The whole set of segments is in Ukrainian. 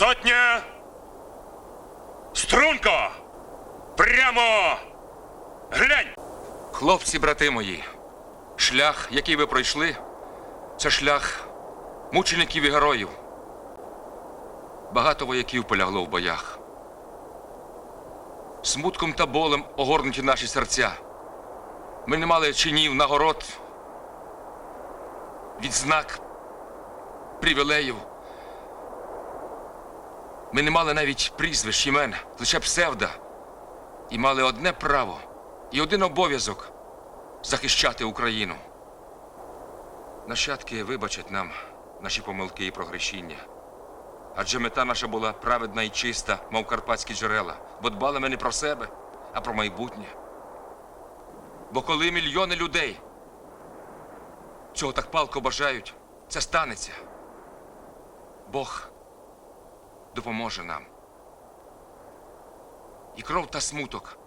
Сотня. Струнко! Прямо! Глянь! Хлопці, брати мої, шлях, який ви пройшли, це шлях мучеників і героїв. Багато вояків полягло в боях. Смутком та болем огорнуті наші серця. Ми не мали чинів, нагород, відзнак, привілеїв. Ми не мали навіть прізвищ імен, лише псевда. І мали одне право і один обов'язок захищати Україну. Нащадки вибачать нам наші помилки і прогрішіння. Адже мета наша була праведна і чиста, мов карпатські джерела, бо дбали ми не про себе, а про майбутнє. Бо коли мільйони людей цього так палко бажають, це станеться. Бог допоможе нам. І кров та смуток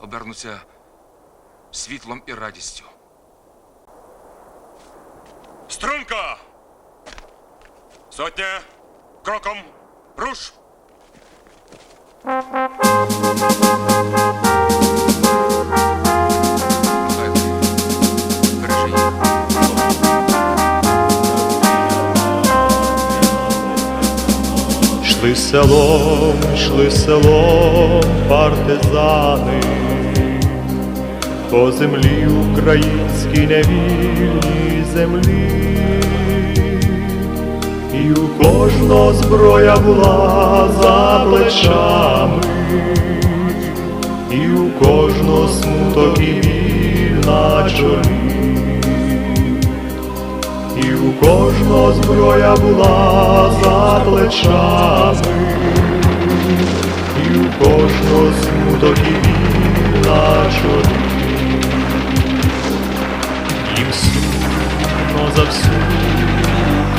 обернуться світлом і радістю. Струнко! Сотня! Кроком! Руш! Йшли селом, йшли селом партизани, по землі українській невільній землі, і у кожного зброя була за плечами, і у кожного смуток і біль на чолі. Кожного зброя була за плечами, і у кожного смуток і біль на чолі. Їм сумно за всю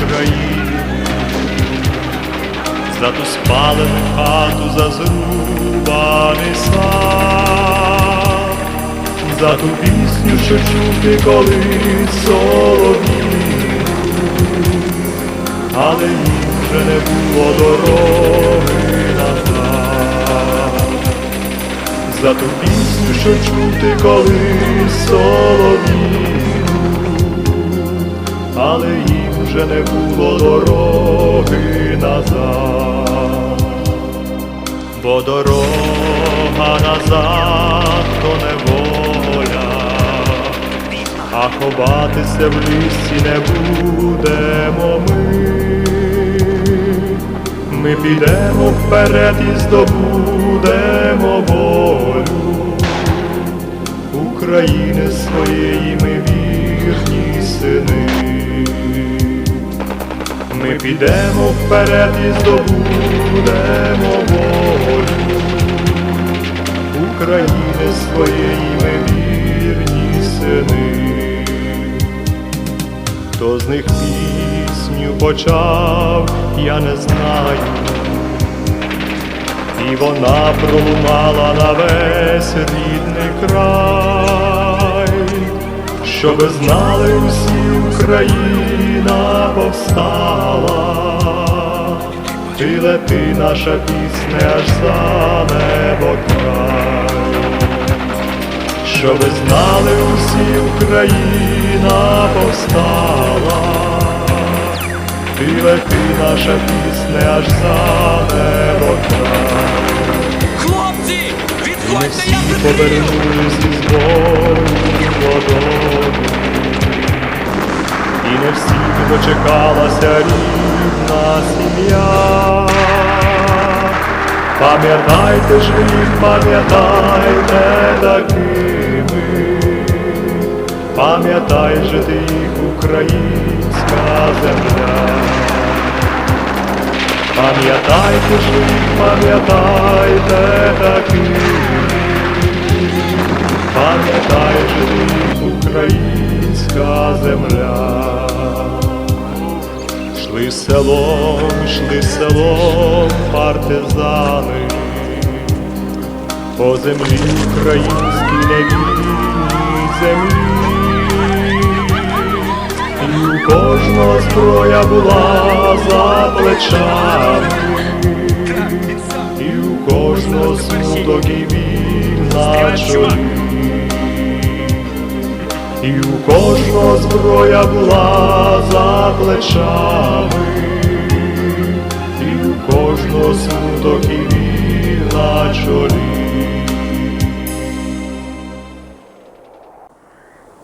Україну, за ту спалену хату, за зрубаний сад, за ту пісню, що чути колись солов'їну, але їм вже не було дороги назад. За ту пісню, що чути колись солов'їну, але їм вже не було дороги назад бо дорога назад то неволя, а ховатися в лісі не будемо ми. Ми підемо вперед і здобудемо волю України своєї ми вірні сини. Ми підемо вперед і здобудемо волю України своєї ми вірні сини. Хто з них пісню почав, я не знаю, і вона пролунала на весь рідний край, щоби знали усі Україна повстала, ти лети наша пісня аж за небо край, щоби знали усі Україна повстала, ти лети наша пісня аж за небо край. Хлопці, відходьте, я прикрию! повернулись із додому. І не всіх дочекалася рідна сім'я. Пам'ятайте ж їх, пам'ятайте такими. Пам'ятай же ти їх, українська земля. Пам'ятайте ж пам'ятайте такими. Пам'ятай же українська земля. Шли селом, йшли селом партизани, по землі українській невільній землі, у кожного зброя була за плечами, і у кожного смуток і біль на чолі. І у кожного зброя була за плечами, і у кожного смуток і біль на чолі.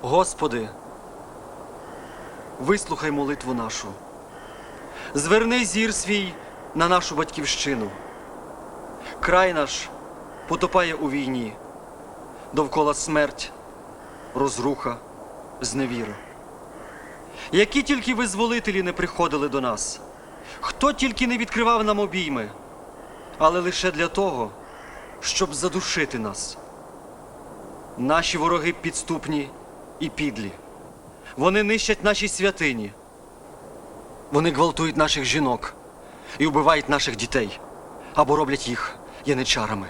Господи, вислухай молитву нашу. Зверни зір свій на нашу батьківщину. Край наш потопає у війні, довкола смерть, розруха, зневіра. Які тільки визволителі не приходили до нас, хто тільки не відкривав нам обійми, але лише для того, щоб задушити нас. Наші вороги підступні і підлі. Вони нищать наші святині. Вони гвалтують наших жінок і вбивають наших дітей або роблять їх яничарами.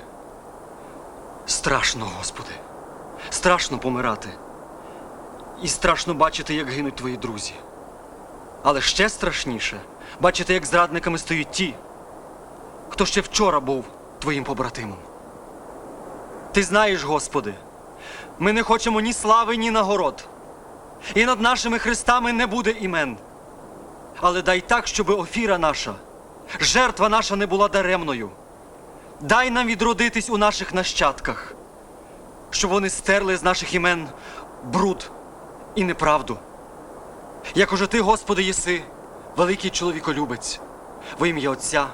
Страшно, Господи, страшно помирати. І страшно бачити, як гинуть твої друзі. Але ще страшніше бачити, як зрадниками стають ті, хто ще вчора був твоїм побратимом. Ти знаєш, Господи, ми не хочемо ні слави, ні нагород. І над нашими хрестами не буде імен. Але дай так, щоб офіра наша, жертва наша не була даремною. Дай нам відродитись у наших нащадках, щоб вони стерли з наших імен бруд і неправду. Як уже ти, Господи, єси, великий чоловіколюбець, во ім'я Отця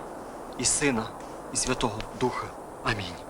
і Сина, і Святого Духа. Амінь.